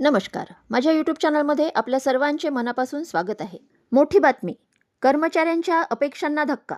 नमस्कार. माझ्या यूट्यूब चॅनलमध्ये आपल्या सर्वांचे मनापासून स्वागत आहे. मोठी बातमी. कर्मचाऱ्यांच्या अपेक्षांना धक्का.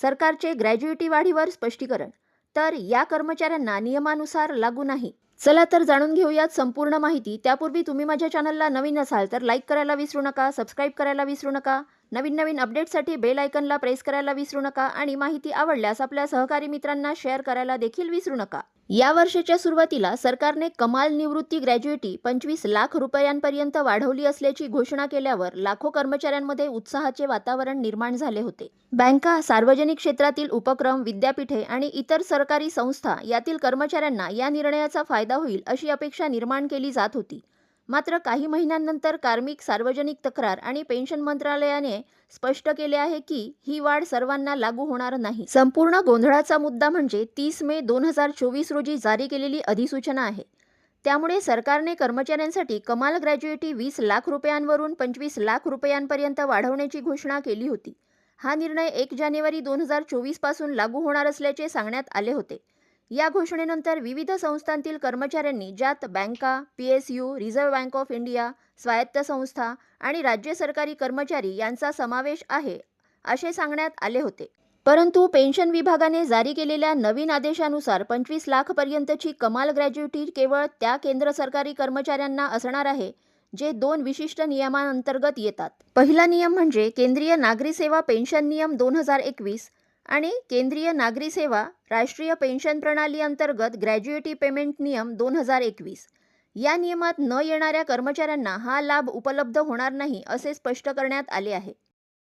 सरकारचे ग्रॅज्युएटी वाढीवर स्पष्टीकरण. तर या कर्मचाऱ्यांना नियमानुसार लागू नाही. चला तर जाणून घेऊयात संपूर्ण माहिती. त्यापूर्वी तुम्ही माझ्या चॅनलला नवीन असाल तर लाईक करायला विसरू नका सबस्क्राईब करायला विसरू नका. नवीन नवीन अपडेटसाठी बेल आयकनला प्रेस करायला विसरू नका आणि माहिती आवडल्यास आपल्या सहकारी मित्रांना शेअर करायला देखील विसरू नका. या वर्षाच्या सुरुवातीला सरकारने कमाल निवृत्ती ग्रॅज्युएटी पंचवीस लाख रुपयांपर्यंत वाढवली असल्याची घोषणा केल्यावर लाखो कर्मचाऱ्यांमध्ये उत्साहाचे वातावरण निर्माण झाले होते. बँका सार्वजनिक क्षेत्रातील उपक्रम विद्यापीठे आणि इतर सरकारी संस्था यातील कर्मचाऱ्यांना या निर्णयाचा फायदा होईल अशी अपेक्षा निर्माण केली जात होती. मात्र काही महिन्यांनंतर कार्मिक सार्वजनिक तक्रार आणि पेन्शन मंत्रालयाने स्पष्ट केले आहे की ही वाढ सर्वांना लागू होणार नाही. संपूर्ण गोंधळाचा मुद्दा म्हणजे तीस मे दोन हजार चोवीस रोजी जारी केलेली अधिसूचना आहे. त्यामुळे सरकारने कर्मचाऱ्यांसाठी कमाल ग्रॅज्युएटी वीस लाख रुपयांवरून पंचवीस लाख रुपयांपर्यंत वाढवण्याची घोषणा केली होती. हा निर्णय एक जानेवारी दोन हजार चोवीसपासून लागू होणार असल्याचे सांगण्यात आले होते. या घोषणेनंतर विविध संस्थांतील कर्मचाऱ्यांनी ज्यात बँका P S U Reserve Bank of India स्वायत्त संस्था आणि राज्य सरकारी कर्मचारी यांचा समावेश आहे असे सांगण्यात आले होते. परंतु पेन्शन विभागाने जारी केलेल्या नवीन आदेशानुसार पंचवीस लाखपर्यंतची कमाल ग्रॅज्युएटी केवळ त्या केंद्र सरकारी कर्मचाऱ्यांना असणार आहे जे दोन विशिष्ट नियमांअंतर्गत येतात. पहिला नियम म्हणजे केंद्रीय नागरी सेवा पेन्शन नियम दोन हजार एकवीस आणि केंद्रीय नागरी सेवा राष्ट्रीय पेन्शन प्रणाली अंतर्गत ग्रॅज्युएटी पेमेंट नियम दोन हजार एकवीस. या नियमात न येणाऱ्या कर्मचाऱ्यांना हा लाभ उपलब्ध होणार नाही असे स्पष्ट करण्यात आले आहे.